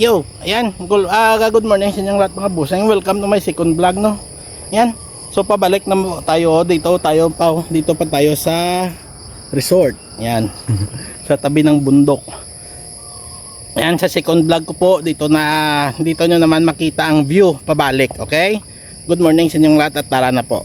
Yo, ayan, good, ah, good morning sa inyong lahat mga buseng. Welcome to my second vlog, no? Ayan, so pabalik na tayo dito, tayo pa, dito pa tayo sa resort. Ayan, sa tabi ng bundok. Ayan, sa second vlog ko po, dito na, dito nyo naman makita ang view pabalik, okay? Good morning sa inyong lahat at tara na po.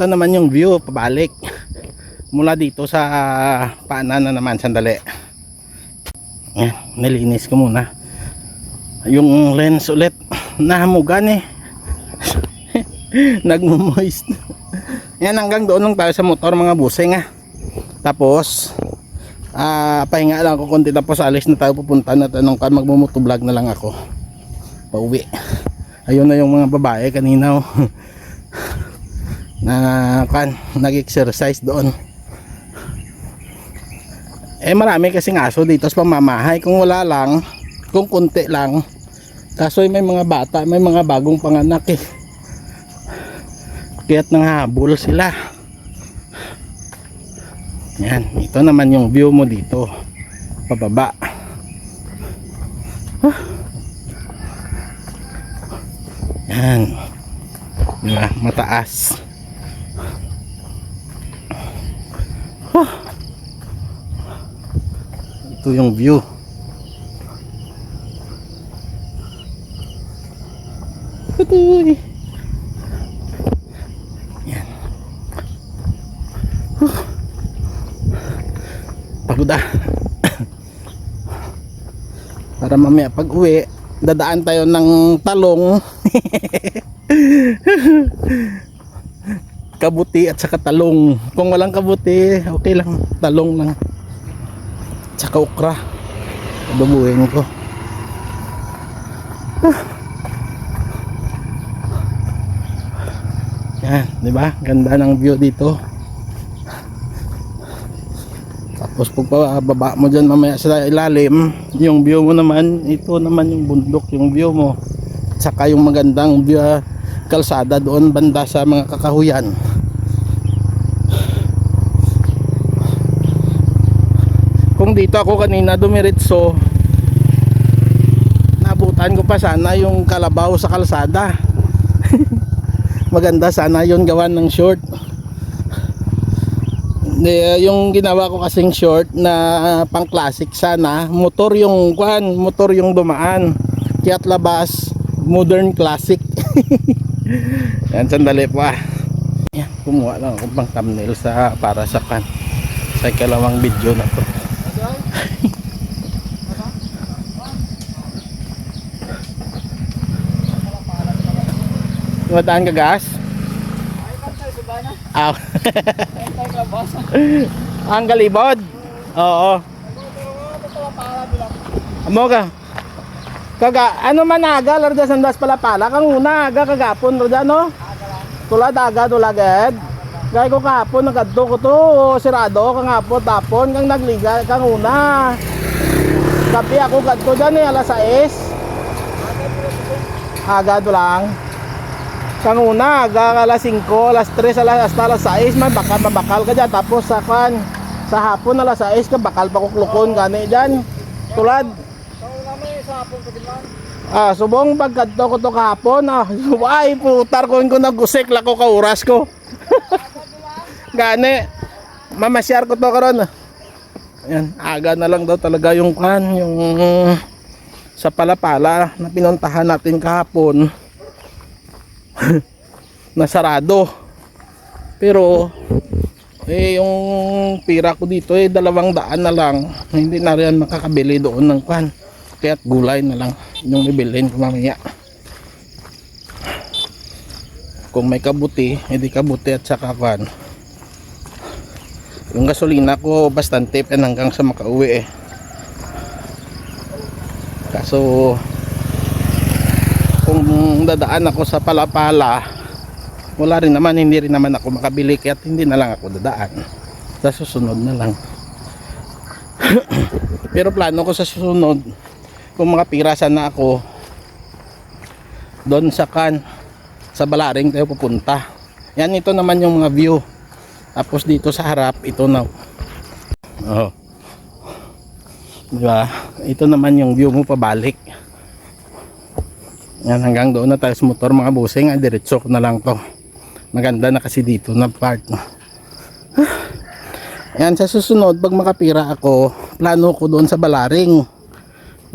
Ito naman yung view pabalik. Mula dito sa paanan na naman sandali. Yan, nilinis ko muna. Yung lens ulit nahamugan eh. Nagmo-moist. Yan hanggang doon lang tayo sa motor mga buseng ah. Tapos ah pahinga lang ako konti tapos alis na tayo pupunta na tanong ka magmumotovlog na lang ako. Pauwi. Ayun na yung mga babae kanina oh. na kan nag-exercise doon. Eh marami kasing aso dito sa pamamahay. Kung wala lang kung kunti lang. Kaso may mga bata may mga bagong panganak eh. Kaya't nanghabol sila. Yan ito naman yung view mo dito. Pababa. Huh. yan. Diba mataas Huh. ito yung view Tutoy. Yan. Huh. Pagod ah. Para mamaya pag uwi, dadaan tayo ng talong. kabuti at saka talong. Kung walang kabuti, okay lang. Talong lang. Tsaka okra. Adobuhin ko. Yan, di ba? Ganda ng view dito. Tapos pag baba mo dyan mamaya sa ilalim, yung view mo naman, ito naman yung bundok, yung view mo. Saka yung magandang view, ah, kalsada doon banda sa mga kakahuyan. Dito ako kanina dumiritso, nabutan ko pa sana yung kalabaw sa kalsada. Maganda sana yon gawan ng short. Di, yung ginawa ko kasing short na pang classic sana, motor yung kwan, motor yung dumaan. Kaya't labas, modern classic. Yan, sandali pa. Yan, kumuha lang ako pang thumbnail sa para sa kan. Sa ikalawang video na to. Mataan ka gas? Aw. Ang galibod. Oo. Amo ka. Kaga ano man aga larda sandas pala pala kang una aga kagapon larda no? Tulad aga tulagad. Gay ko kahapon nagadto ko to sirado kang hapon tapon kang nagliga kang una. Gabi ako kadto dyan eh alas 6. Aga lang. Kang una, aga alas 5, alas 3, alas, hasta alas 6 man, baka mabakal ka dyan. Tapos sa kan, sa hapon alas 6 ka, bakal pa kuklukon gani dyan. Tulad. Ah, subong pagkadto ko to kahapon, ah, ay putar ko ko nagusik lako ka oras ko. gani. Mamasyar ko to karon. Ayan, aga na lang daw talaga yung kan, yung sa palapala na pinuntahan natin kahapon nasarado. Pero eh yung pira ko dito eh dalawang daan na lang. Hindi na rin makakabili doon ng kwan. Kaya't gulay na lang. Yung bibilhin ko mamaya. Kung may kabuti hindi kabuti at saka kwan. Yung gasolina ko bastante pa hanggang sa makauwi eh. Kaso kung dadaan ako sa palapala wala rin naman hindi rin naman ako makabili kaya hindi na lang ako dadaan sa susunod na lang pero plano ko sa susunod kung makapira sana ako doon sa kan sa Balaring tayo pupunta. Yan ito naman yung mga view. Tapos dito sa harap ito na. Oh. Diba? Ito naman yung view mo pabalik. Yan hanggang doon na tayo sa motor mga busing. Ah, diretso na lang to. Maganda na kasi dito na part. Yan sa susunod pag makapira ako, plano ko doon sa Balaring.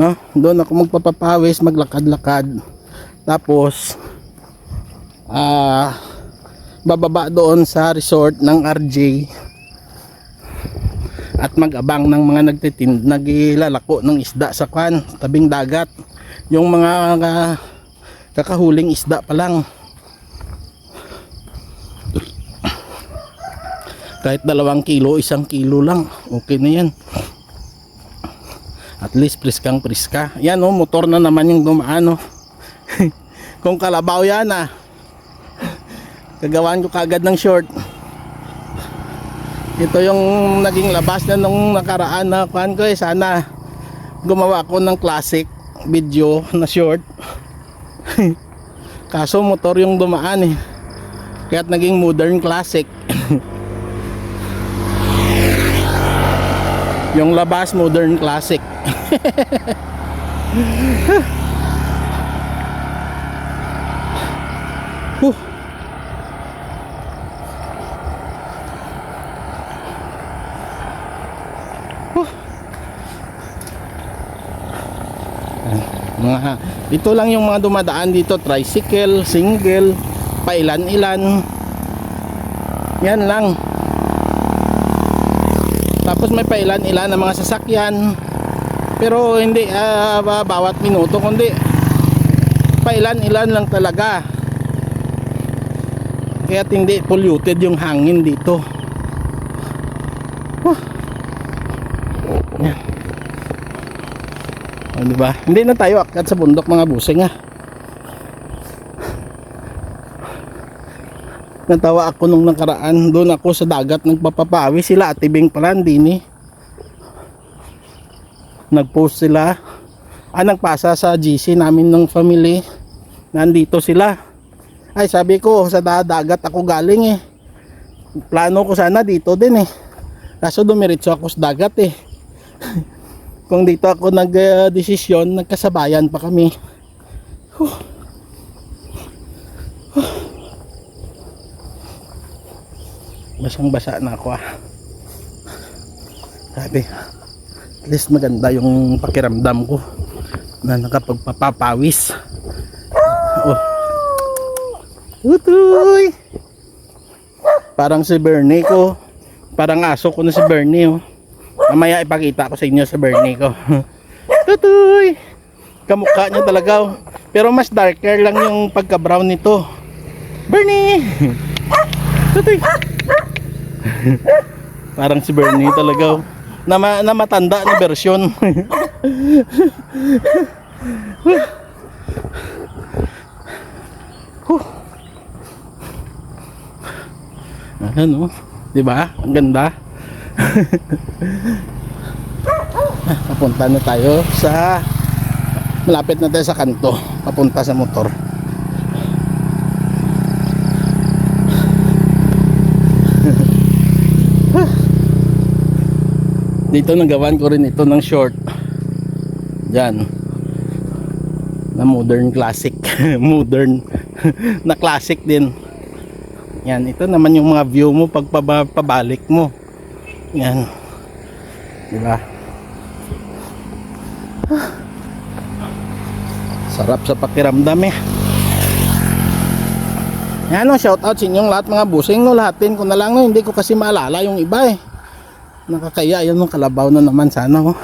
No? Doon ako magpapapawis, maglakad-lakad. Tapos ah bababa doon sa resort ng RJ at mag-abang ng mga nagtitind naglalako ng isda sa kwan tabing dagat yung mga ka- kakahuling isda pa lang. Kahit dalawang kilo isang kilo lang. Okay na yan. At least priskang priska. Yan oh motor na naman yung dumaan oh. Kung kalabaw yan ah. Kagawaan ko kagad ng short. Ito yung naging labas na nung nakaraan na kuhan ko eh sana gumawa ko ng classic video na short kaso motor yung dumaan eh. Kaya't naging modern classic. Yung labas modern classic. Huh. Mga ito lang yung mga dumadaan dito. Tricycle, single pailan-ilan yan lang. Tapos may pailan-ilan na mga sasakyan. Pero hindi ba- bawat minuto kundi pailan-ilan lang talaga. Kaya hindi polluted yung hangin dito Huh. Yan. O, di ba? Hindi na tayo akyat sa bundok mga busing ah. Natawa ako nung nakaraan, doon ako sa dagat nagpapapawi sila at tibing pala din eh. Nagpost sila. Ah, nagpasa sa GC namin ng family. Nandito sila. Ay, sabi ko, sa da- dagat ako galing eh. Plano ko sana dito din eh. Kaso dumiretso ako sa dagat eh. Kung dito ako nag-desisyon, nagkasabayan pa kami. Huh. Huh. Basang basa na ako ah. Sabi, at least maganda yung pakiramdam ko na nakapagpapapawis. Oh. Tutoy! Parang si Bernie ko. Parang aso ko na si Bernie oh. Mamaya ipakita ko sa inyo sa Bernie ko. Tutoy! Kamukha niya talaga oh. Pero mas darker lang yung pagka-brown nito. Bernie! Tutoy! Parang si Bernie talaga oh. Na, ma- na matanda na version. Ano, 'di ba? Ang ganda. Papunta na tayo sa malapit na tayo sa kanto, papunta sa motor. Dito nagawan ko rin ito ng short. Diyan. Na modern classic. modern. na classic din. Yan, ito naman yung mga view mo pag paba- pabalik mo. Yan. Di? Sarap sa pakiramdam eh. Yan o, shout out sa inyong lahat mga busing no, lahatin ko na lang no, hindi ko kasi maalala yung iba eh. Nakakaya yun ng kalabaw na naman sana oh.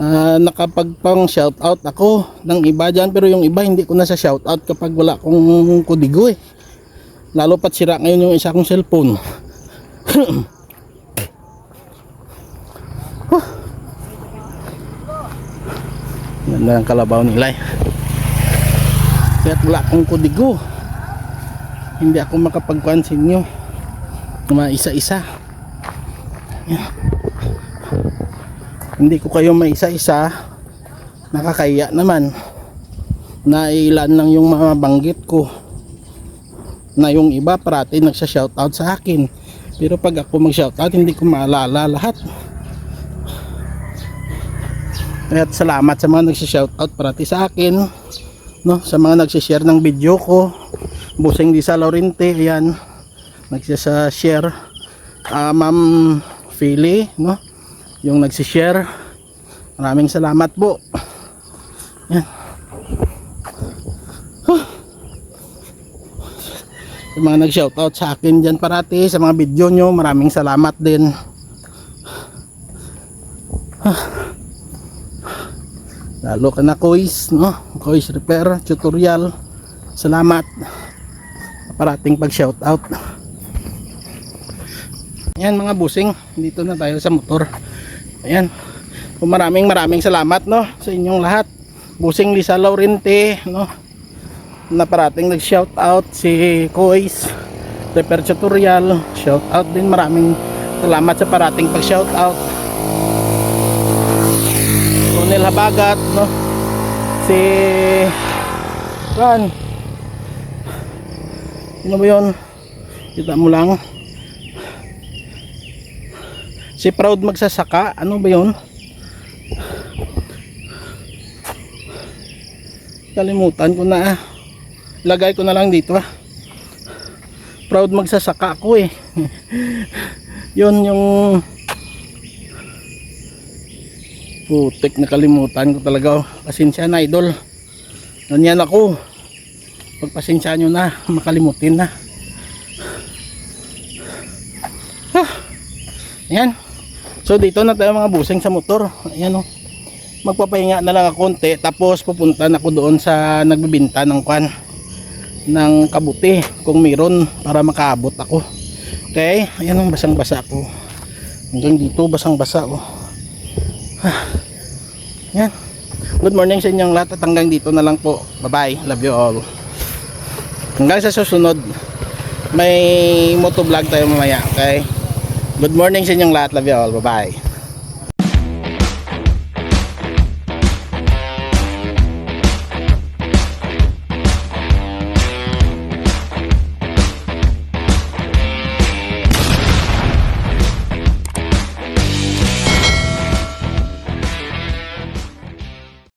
Ah, nakapagpang shout out ako ng iba dyan pero yung iba hindi ko na sa shout out kapag wala akong kudigo eh. Lalo pat sira ngayon yung isa kong cellphone. Huh. Ganda ng kalabaw nila eh. Kaya't wala akong kudigo. Hindi ako makapagkuhan sa inyo. Mga isa-isa. Yan. hindi ko kayo may isa-isa nakakaya naman na ilan lang yung mga banggit ko na yung iba parati nagsha shoutout sa akin. Pero pag ako mag shoutout hindi ko maalala lahat. Kaya salamat sa mga nagsha shoutout parati sa akin no? Sa mga nagsishare ng video ko. Busing Lisa Laurente ayan. Nagsishare ah Ma'am Philly no? Yung nagsishare maraming salamat po. Yan sa mga nag shoutout sa akin dyan parati sa mga video nyo maraming salamat din. Lalo ka na Kois no? Kois repair tutorial. Salamat. Parating pag shoutout Ayan mga busing, dito na tayo sa motor. Ayan. Maraming maraming salamat no? Sa inyong lahat. Busing Lisa Laurente no na parating nag-shout out si Kois Repair Tutorial. Shout out din maraming salamat sa parating pag-shout out. Ronel Habagat no si Ron Sino ba yun? Kita mo lang Si Proud magsasaka, ano ba 'yon? Kalimutan ko na. ah. Lagay ko na lang dito ah. Proud magsasaka ako eh. 'Yon yung Putik nakalimutan ko talaga. oh. Pasensya na idol. Ganyan ako. Pagpasensya nyo na, makalimutin na. Ayan. So dito na tayo mga busing sa motor. Ayan o. Magpapahinga na lang ako konti tapos pupunta na ako doon sa nagbibinta ng kwan ng kabuti kung meron para makaabot ako. Okay? Ayan ang basang-basa ko. Hanggang dito basang-basa oh. Ayan. Good morning sa inyong lahat at hanggang dito na lang po. Bye-bye. Love you all. Hanggang sa susunod may motovlog tayo mamaya. Okay? Good morning sa inyong lahat. Love you all. Bye-bye.